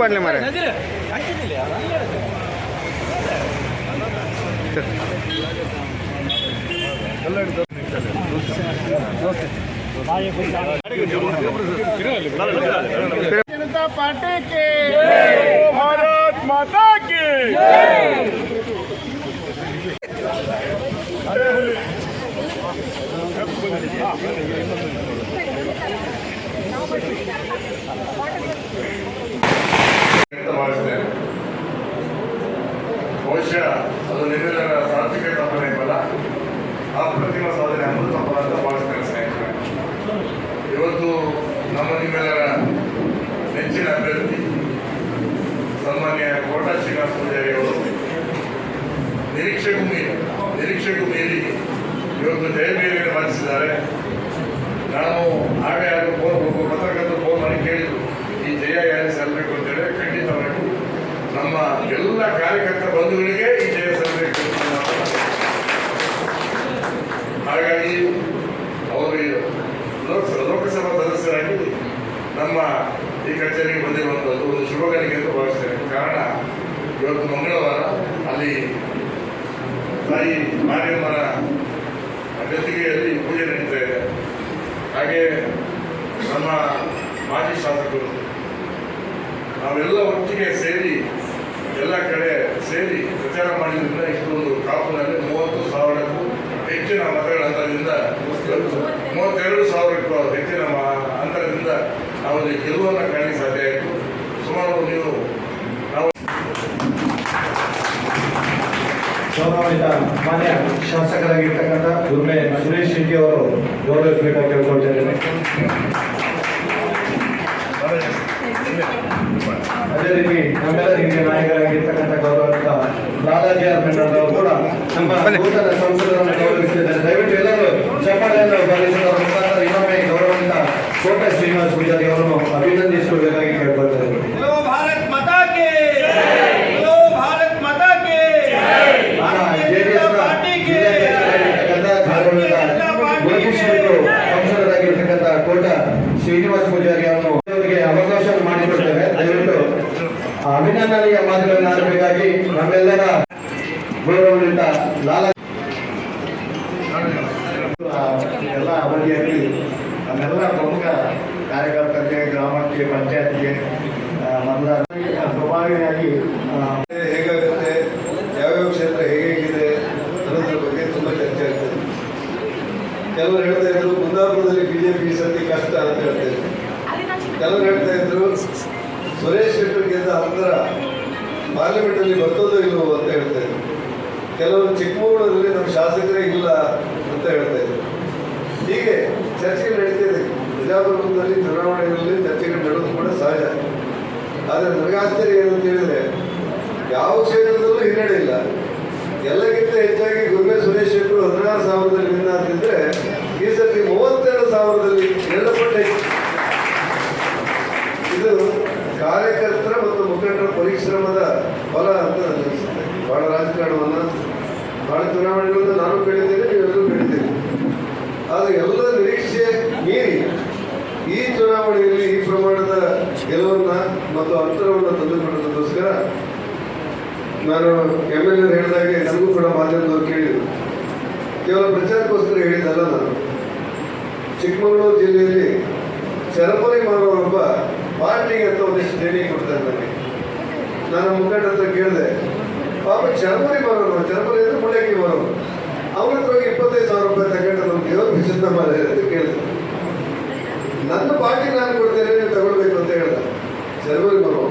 ಪಾಡ್ಲೆ ಮಾರ ಜನತಾ ಪಾರ್ಟಿ ಪೂಜಾರಿ ಅವರು ನಿರೀಕ್ಷೆಗೂ ಮೀರಿ ನಿರೀಕ್ಷೆಗೂ ಮೀರಿ ಇವತ್ತು ಜಯಬೇರಿಯನ್ನು ಬಾಧಿಸಿದ್ದಾರೆ ನಾನು ಹಾಗೆ ಅದು ಫೋನ್ ಪತ್ರಕರ್ತರು ಫೋನ್ ಮಾಡಿ ಕೇಳಿದ್ರು, ಈ ಜಯ ಯಾರು ಸಲ್ಲಬೇಕು ಅಂತೇಳಿ ಖಂಡಿತವಾಗಿ ನಮ್ಮ ಎಲ್ಲ ಕಾರ್ಯಕರ್ತ ಬಂಧುಗಳಿಗೆ ಈ ಜಯ ನಾನು ಹಾಗಾಗಿ ಅವರು ಲೋಕಸಭಾ ಲೋಕಸಭಾ ಸದಸ್ಯರಾಗಿ ನಮ್ಮ ಈ ಕಚೇರಿಗೆ ಬಂದಿರುವಂಥದ್ದು ಒಂದು ಶುಭಗಳಿಗೆ ಅಂತ ಭಾವಿಸ್ತೇನೆ ಕಾರಣ ಇವತ್ತು ಮಂಗಳವಾರ, ಅಲ್ಲಿ ತಾಯಿ ಮಾರಿಯಮ್ಮನ ಅಲ್ಲಿ ಪೂಜೆ ನಡೀತಾ ಇದೆ. ಹಾಗೆ ನಮ್ಮ ಮಾಜಿ ಶಾಸಕರು, ನಾವೆಲ್ಲ ಒಟ್ಟಿಗೆ ಸೇರಿ, ಎಲ್ಲ ಕಡೆ ಸೇರಿ ಪ್ರಚಾರ ಮಾಡಿದ್ರಿಂದ ಇಷ್ಟೊಂದು ಕಾಪುನಲ್ಲಿ ಮೂವತ್ತು ಸಾವಿರಕ್ಕೂ ಹೆಚ್ಚಿನ ಮತಗಳ ಅಂತರದಿಂದ ಮೂವತ್ತೆರಡು ಸಾವಿರಕ್ಕೂ ಹೆಚ್ಚಿನ ಅಂತರದಿಂದ ನಾವು ಗೆಲುವನ್ನು ಕಾಣಲಿಕ್ಕೆ ಸಾಧ್ಯ ಆಯಿತು. ಸುಮಾರು ನಾವು ಮಾನ್ಯ ಶಾಸಕರಾಗಿರ್ತಕ್ಕಂಥ ದುರ್ಮೆ ಸುರೇಶ್ ಶೆಟ್ಟಿ ಅವರು ಗೌರವಿಸಬೇಕಾಗಿ ಕೇಳ್ಕೊಳ್ತಾ ಇದ್ದೇನೆ ಅದೇ ರೀತಿ ನಮ್ಮೆಲ್ಲ ಹಿರಿಯ ನಾಯಕರಾಗಿರ್ತಕ್ಕಂಥ ಗೌರವಂತ ಮೆಂಡರ್ ಅವರು ಕೂಡ ನಮ್ಮ ನೂತನ ಸಂಸದರನ್ನು ಗೌರವಿಸಿದ್ದಾರೆ. ದಯವಿಟ್ಟು ಎಲ್ಲರೂ ಚಪ್ಪಾಳೆಯನ್ನು ಬರೆಸಿದವರ ಗೌರವದಿಂದ ಲಾಲ ಎಲ್ಲ ಅವಧಿಯಲ್ಲಿ ನಮ್ಮೆಲ್ಲ ಪ್ರಮುಖ ಕಾರ್ಯಕರ್ತರಿಗೆ, ಗ್ರಾಮಕ್ಕೆ, ಪಂಚಾಯತ್ಗೆ ಸ್ವಾಭಾವಿಕವಾಗಿ ಹೇಗಾಗುತ್ತೆ? ಯಾವ್ಯಾವ ಕ್ಷೇತ್ರ ಹೇಗಿದೆ ಅನ್ನೋದ್ರ ಬಗ್ಗೆ ತುಂಬ ಚರ್ಚೆ ಆಗ್ತದೆ. ಕೆಲವರು ಹೇಳ್ತಾ ಇದ್ರು, ಕುಂದಾಪುರದಲ್ಲಿ ಬಿಜೆಪಿ ಸತಿ ಕಷ್ಟ ಅಂತ ಹೇಳ್ತಾ ಇದ್ರು. ಕೆಲವರು ಹೇಳ್ತಾ ಇದ್ರು, ಸುರೇಶ್ ಶೆಟ್ಟರ್ಗಿಂತ ಅಂತರ? ಪಾರ್ಲಿಮೆಂಟಲ್ಲಿ ಬರ್ತದೋ ಇಲ್ಲವೋ ಅಂತ ಹೇಳ್ತಾ ಇದ್ರು ಕೆಲವರು ಚಿಕ್ಕಮಗಳೂರಲ್ಲಿ ನಮ್ಮ ಶಾಸಕರೇ ಇಲ್ಲ ಅಂತ ಹೇಳ್ತಾ ಇದ್ರು. ಹೀಗೆ ಚರ್ಚೆಗಳು ಇದೆ. ಪ್ರಜಾಪ್ರಭುತ್ವದಲ್ಲಿ ಚುನಾವಣೆಗಳಲ್ಲಿ ಚರ್ಚೆಗಳು ನಡೆದು ಕೂಡ ಸಹಜ. ಆದರೆ ನನಗಾಶ್ಚರ್ಯ ಅಂತ ಹೇಳಿದ್ರೆ, ಯಾವ ಕ್ಷೇತ್ರದಲ್ಲೂ ಹಿನ್ನಡೆ ಇಲ್ಲ. ಎಲ್ಲಕ್ಕಿಂತ ಹೆಚ್ಚಾಗಿ ಗುರುವೆ ಸುರೇಶ್ ಶೆಟ್ಟರು ಹದಿನಾರು ಸಾವಿರದಲ್ಲಿ ವಿನ್ ಆಗ್ತಿದ್ರೆ, ಈ ಸರ್ತಿ ಮೂವತ್ತೆರಡು ಸಾವಿರದಲ್ಲಿ ಎರಡು ಇದು ಕಾರ್ಯಕರ್ತರ ಮತ್ತು ಮುಖಂಡರ ಪರಿಶ್ರಮದ ಫಲ ಅಂತ ನನಗೆ ಬಹಳ ರಾಜಕಾರಣವನ್ನ ಬಹಳ ಚುನಾವಣೆಗಳನ್ನು ನಾನು ಕೇಳಿದ್ದೇನೆ ನೀವೆಲ್ಲರೂ ಕೇಳಿದ್ದೇನೆ ಆದರೆ ಎಲ್ಲ ನಿರೀಕ್ಷೆ ಮೀರಿ ಈ ಚುನಾವಣೆಯಲ್ಲಿ ಈ ಪ್ರಮಾಣದ ಗೆಲುವನ್ನ ಮತ್ತು ಅಂತರವನ್ನು ತಂದುಕೊಳ್ಳೋದಕ್ಕೋಸ್ಕರ ನಾನು ಎಂ ಎಲ್ ಎ ಹೇಳಿದಾಗೆ ನನಗೂ ಕೂಡ ಮಾಧ್ಯಮದವರು ಕೇಳಿದರು. ಕೇವಲ ಪ್ರಚಾರಕ್ಕೋಸ್ಕರ ಹೇಳಿದ್ದಲ್ಲ ನಾನು. ಚಿಕ್ಕಮಗಳೂರು ಜಿಲ್ಲೆಯಲ್ಲಿ ಚರಪರಿ ಮಾಡುವವರೊಬ್ಬ ಪಾರ್ಟಿಗೆ ಅಂತ ಒಂದಿಷ್ಟು ಟ್ರೈನಿಂಗ್ ಕೊಡ್ತಾರೆ ನನಗೆ ನಾನು ಮುಖಂಡ ಹತ್ರ ಕೇಳಿದೆ ಪಾಪ ಜನವರಿ ಬರೋರು, ಜನವರಿ ಅಂದ್ರೆ ಮುಳ್ಳಕ್ಕಿ ಬರೋರು? ಅವ್ರ ಹತ್ರ ಇಪ್ಪತ್ತೈದು ಸಾವಿರ ರೂಪಾಯಿ ತಗೊಂಡು ನಮ್ಮ ದೇವ್ರ ವಿಚಿತ್ರ ಮಾಡಿ ಅಂತ ಕೇಳ್ತಾರೆ ನನ್ನ ಪಾರ್ಟಿ ನಾನು ಕೊಡ್ತೇನೆ, ನೀವು ತಗೊಳ್ಬೇಕು ಅಂತ ಹೇಳ್ದ. ಜನವರಿ ಬರೋ,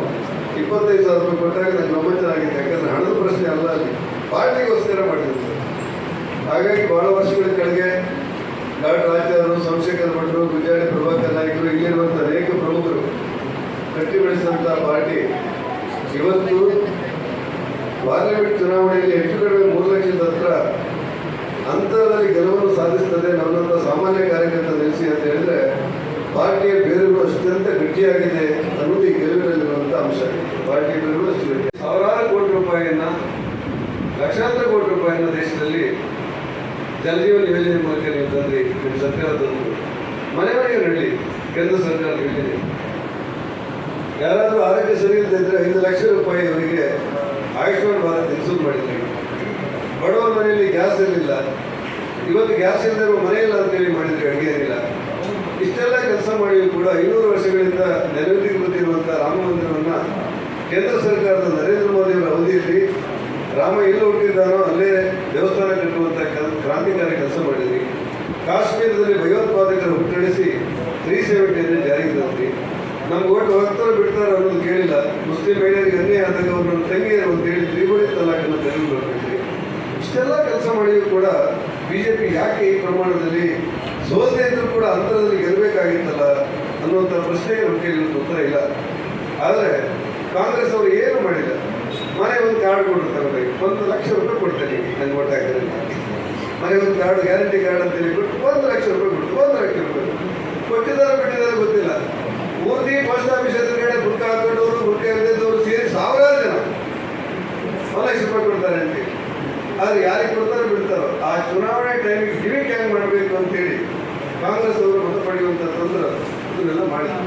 ಇಪ್ಪತ್ತೈದು ಸಾವಿರ ರೂಪಾಯಿ ಕೊಟ್ಟಾಗ ನಂಗೆ ತುಂಬ ಚೆನ್ನಾಗಿದೆ ಯಾಕಂದ್ರೆ ಹಣದ ಪ್ರಶ್ನೆ ಅಲ್ಲ ಅಲ್ಲಿ. ಪಾರ್ಟಿಗೋಸ್ಕರ ಮಾಡಿದ್ರು. ಹಾಗಾಗಿ ಬಹಳ ವರ್ಷಗಳ ಕೆಳಗೆ ಡಾಕ್ಟರ್ ರಾಜ್ಯವರು ಸೋಮಶೇಖರ್ ಭಟ್ರು ಗುಜರಾಡಿ ಪ್ರಭಾಕರ್ ನಾಯಕರು ಇಲ್ಲಿರುವಂಥ ಅನೇಕ ಪ್ರಮುಖರು ಕಟ್ಟಿ ಬೆಳೆಸಿದಂಥ ಪಾರ್ಟಿ. ಇವತ್ತು ಪಾರ್ಲಿಮೆಂಟ್ ಚುನಾವಣೆಯಲ್ಲಿ ಹೆಚ್ಚು ಕಡಿಮೆ ಮೂರು ಲಕ್ಷದ ಹತ್ರ ಅಂತರದಲ್ಲಿ ಗೆಲುವನ್ನು ಸಾಧಿಸ್ತದೆ ನಮ್ಮಂಥ ಸಾಮಾನ್ಯ ಕಾರ್ಯಕರ್ತ ನಿಲ್ಲಿಸಿ ಅಂತ ಹೇಳಿದ್ರೆ ಪಾರ್ಟಿಯ ಬೇರುಗಳು ಅತ್ಯಂತ ಗಟ್ಟಿಯಾಗಿದೆ ಅನ್ನೋದು ಈ ಗೆಲುವಿನಲ್ಲಿರುವಂತಹ ಅಂಶ. ಪಾರ್ಟಿಯ ಬೇರುಗಳು ಅಷ್ಟು ಸಾವಿರಾರು ಕೋಟಿ ರೂಪಾಯಿಯನ್ನ, ಲಕ್ಷಾಂತರ ಕೋಟಿ ರೂಪಾಯಿಯನ್ನ ದೇಶದಲ್ಲಿ ಜಲಜೀವನ ಯೋಜನೆ ಮೂಲಕ ನೀವು ತಂದ್ರಿ. ನಿಮ್ಮ ಸರ್ಕಾರ ತಂದು ಮನೆ ಮನೆಗೆ ನಡಲಿ. ಕೇಂದ್ರ ಸರ್ಕಾರದ ಯೋಜನೆ ಯಾರಾದರೂ ಆರೋಗ್ಯ ಸರಿ ಇಲ್ಲದಿದ್ದರೆ ಐದು ಲಕ್ಷ ರೂಪಾಯಿ ಅವರಿಗೆ ಆಯುಷ್ಮಾನ್ ಭಾರತ್ ಇನ್ಸೂರ್ ಮಾಡಿದ್ವಿ ಬಡವರ ಮನೆಯಲ್ಲಿ ಗ್ಯಾಸ್ ಇರಲಿಲ್ಲ. ಇವತ್ತು ಗ್ಯಾಸ್ ಇಲ್ಲದೆ ಮನೆಯಿಲ್ಲ ಅಂತೇಳಿ ಮಾಡಿದ್ರೆ ಅಡುಗೆ ಇರಲಿಲ್ಲ ಇಷ್ಟೆಲ್ಲ ಕೆಲಸ ಮಾಡಿಯೂ ಕೂಡ ಐನೂರು ವರ್ಷಗಳಿಂದ ನೆರವೇರಿಗೆ ಬಂದಿರುವಂಥ ರಾಮ ಮಂದಿರವನ್ನು ಕೇಂದ್ರ ಸರ್ಕಾರದ ನರೇಂದ್ರ ಮೋದಿಯವರ ಅವಧಿಯಲ್ಲಿ ರಾಮ ಎಲ್ಲಿ ಹುಟ್ಟಿದ್ದಾನೋ ಅಲ್ಲೇ ದೇವಸ್ಥಾನ ಕಟ್ಟುವಂಥ ಕ್ರಾಂತಿಕಾರಿ ಕೆಲಸ ಮಾಡಿದ್ವಿ. ಕಾಶ್ಮೀರದಲ್ಲಿ ಭಯೋತ್ಪಾದಕರು ಹುಟ್ಟಡಿಸಿ ತ್ರೀ ಸೆವೆಂಟಿಯನ್ನು ಜಾರಿಗೆ ತಂದ್ರಿ ನಮ್ಗೆ ಒಟ್ಟು ಹೋಗ್ತಾರೆ ಬಿಡ್ತಾರೆ ಅನ್ನೋದು ಕೇಳಿಲ್ಲ. ಮುಸ್ಲಿಂ ಮಹಿಳೆಯರಿಗೆ ಅನ್ಯಾಯ ಆದಾಗ ಅವ್ರು ನಮ್ಮ ತಂಗಿಯರು ಅಂತ ಹೇಳಿ ತ್ರಿಬಳಿ ತಲಾಖನ್ನು ತೆರವು ಬರ್ಬಿಟ್ರಿ ಇಷ್ಟೆಲ್ಲ ಕೆಲಸ ಮಾಡಿಯೂ ಕೂಡ ಬಿಜೆಪಿ ಯಾಕೆ ಈ ಪ್ರಮಾಣದಲ್ಲಿ ಸೋತೆ ಇದ್ರೂ ಕೂಡ ಅಂತರದಲ್ಲಿ ಗೆಲ್ಲಬೇಕಾಗಿತ್ತಲ್ಲ ಅನ್ನುವಂಥ ಪ್ರಶ್ನೆಗೆ ನಮ್ಮ ಕೇಳಿದ ಉತ್ತರ ಇಲ್ಲ. ಆದರೆ ಕಾಂಗ್ರೆಸ್ ಅವರು ಏನು ಮಾಡಿಲ್ಲ? ಮನೆ ಒಂದು ಕಾರ್ಡ್ ಕೊಟ್ಟಿರ್ತಾರೆ ಒಂದು ಲಕ್ಷ ರೂಪಾಯಿ ಕೊಡ್ತೇನೆ ನಂಗೆ ಓಟ್ ಹಾಕಿದ್ರೆ ಮನೆ ಒಂದು ಕಾರ್ಡ್ ಗ್ಯಾರಂಟಿ ಕಾರ್ಡ್ ಅಂತ ಹೇಳಿ ಕೊಟ್ಟು ಒಂದು ಲಕ್ಷ ರೂಪಾಯಿ ಕೊಟ್ಟು ಒಂದು ಲಕ್ಷ ರೂಪಾಯಿ ಕೊಟ್ಟಿದ್ದಾರೆ ಬಿಟ್ಟಿದ್ದಾರೆ ಗೊತ್ತಿಲ್ಲ. ಪೂರ್ತಿ ಪೋಸ್ಟ್ ಆಫೀಸ್ ಎದುರುಗಡೆ ಬುಕ್ ಹಾಕೊಂಡವರು ಬುಕ್ ಇಲ್ಲದವರು ಸೇರಿ ಸಾವಿರಾರು ಜನ ಲಕ್ಷ ರೂಪಾಯಿ ಕೊಡ್ತಾರೆ ಅಂತ ಆದ್ರೆ ಯಾರಿಗೆ ಕೊಡ್ತಾರೋ ಬಿಡ್ತಾರೋ? ಆ ಚುನಾವಣೆ ಟೈಮಿಗೆ ಗಿಮಿಕ್ ಹೆಂಗ್ ಮಾಡಬೇಕು ಅಂತೇಳಿ ಕಾಂಗ್ರೆಸ್ ಅವರು ಮತ ಪಡೆಯುವಂತ ತಂತ್ರ ಇದನ್ನೆಲ್ಲ ಮಾಡಿದ್ರು.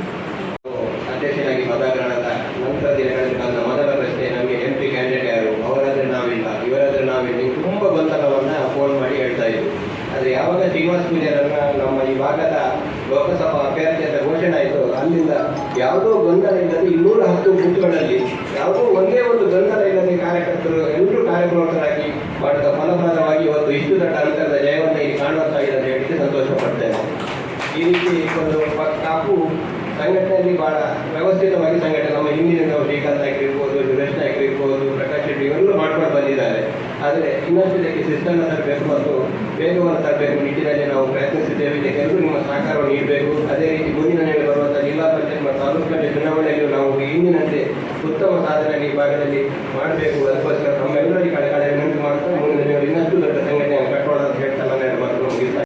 ಅಧ್ಯಕ್ಷರಾಗಿ ಪದಗ್ರಹಣದ ನಂತರ ದಿನಗಳಲ್ಲಿ ನನ್ನ ಮೊದಲ ಪ್ರಶ್ನೆ ನಮಗೆ ಎಂ ಪಿ ಕ್ಯಾಂಡಿಡೇಟ್ ಯಾರು ಅವರಾದ್ರೆ ನಾವಿಲ್ಲ ಇವರಾದ್ರೆ ನಾವಿಲ್ಲ ಹಿಂಗೆ ತುಂಬ ಗೊಂದಲವನ್ನ ಫೋನ್ ಮಾಡಿ ಹೇಳ್ತಾ ಇದ್ರು ಆದರೆ ಯಾವಾಗ ಶ್ರೀನಿವಾಸ ಪೂಜಾರನ್ನ ನಮ್ಮ ಈ ಭಾಗದ ಲೋಕಸಭಾ ಅಭ್ಯರ್ಥಿ ಅಂತ ಘೋಷಣೆ ಆಯಿತು ಯಾವುದೋ ಗೊಂದಲ ಇಲ್ಲದೆ ಇನ್ನೂರ ಹತ್ತು ಬೂತ್ಗಳಲ್ಲಿ ಯಾವುದೋ ಒಂದೇ ಒಂದು ಗೊಂದಲ ಇಲ್ಲದೆ ಕಾರ್ಯಕರ್ತರು ಎಲ್ಲರೂ ಕಾರ್ಯಪ್ರವೃತ್ತರಾಗಿ ಮಾಡಿದ ಫಲಪ್ರದವಾಗಿ ಇವತ್ತು ಇಷ್ಟು ದೊಡ್ಡ ಅಂತರದ ಜಯವನ್ನು ಇಲ್ಲಿ ಕಾಣುವಂತಾಗಿದೆ ಅಂತ ಹೇಳಿಕ್ಕೆ ಸಂತೋಷ ಪಡ್ತೇನೆ ಈ ರೀತಿ ಒಂದು ಕಾಪು ಸಂಘಟನೆಯಲ್ಲಿ ಬಹಳ ವ್ಯವಸ್ಥಿತವಾಗಿ ಸಂಘಟನೆ, ನಮ್ಮ ಹಿಂದಿನಿಂದ ಶ್ರೀಕಾಂತ್ ಆಗಿರ್ಬೋದು, ಸುರೇಶ್ ಆಗಿರ್ಬೋದು, ಪ್ರಕಾಶ್ ಶೆಟ್ಟಿ ಇವೆಲ್ಲರೂ ಮಾಡ್ಕೊಂಡು ಬಂದಿದ್ದಾರೆ. ಆದರೆ ಇನ್ನಷ್ಟು ಇದಕ್ಕೆ ಸಿಸ್ಟಮ್ನ ತರಬೇಕು ಮತ್ತು ವೇಗವನ್ನು ತರಬೇಕು ನಿಟ್ಟಿನಲ್ಲಿ ನಾವು ಪ್ರಯತ್ನಿಸಿದ್ದೇವೆ. ಇದಕ್ಕೆಲ್ಲರೂ ನಿಮ್ಮ ಸಹಕಾರವನ್ನು ನೀಡಬೇಕು. ಚುನಾವಣೆಯಲ್ಲಿ ನಾವು ಇಂದಿನಂತೆ ಉತ್ತಮ ಸಾಧನೆ ಈ ಭಾಗದಲ್ಲಿ ಮಾಡಬೇಕು. ಅದಕ್ಕೋಸ್ಕರ ತಮ್ಮೆಲ್ಲರಿಗೂ ಕಳೆಗಡೆ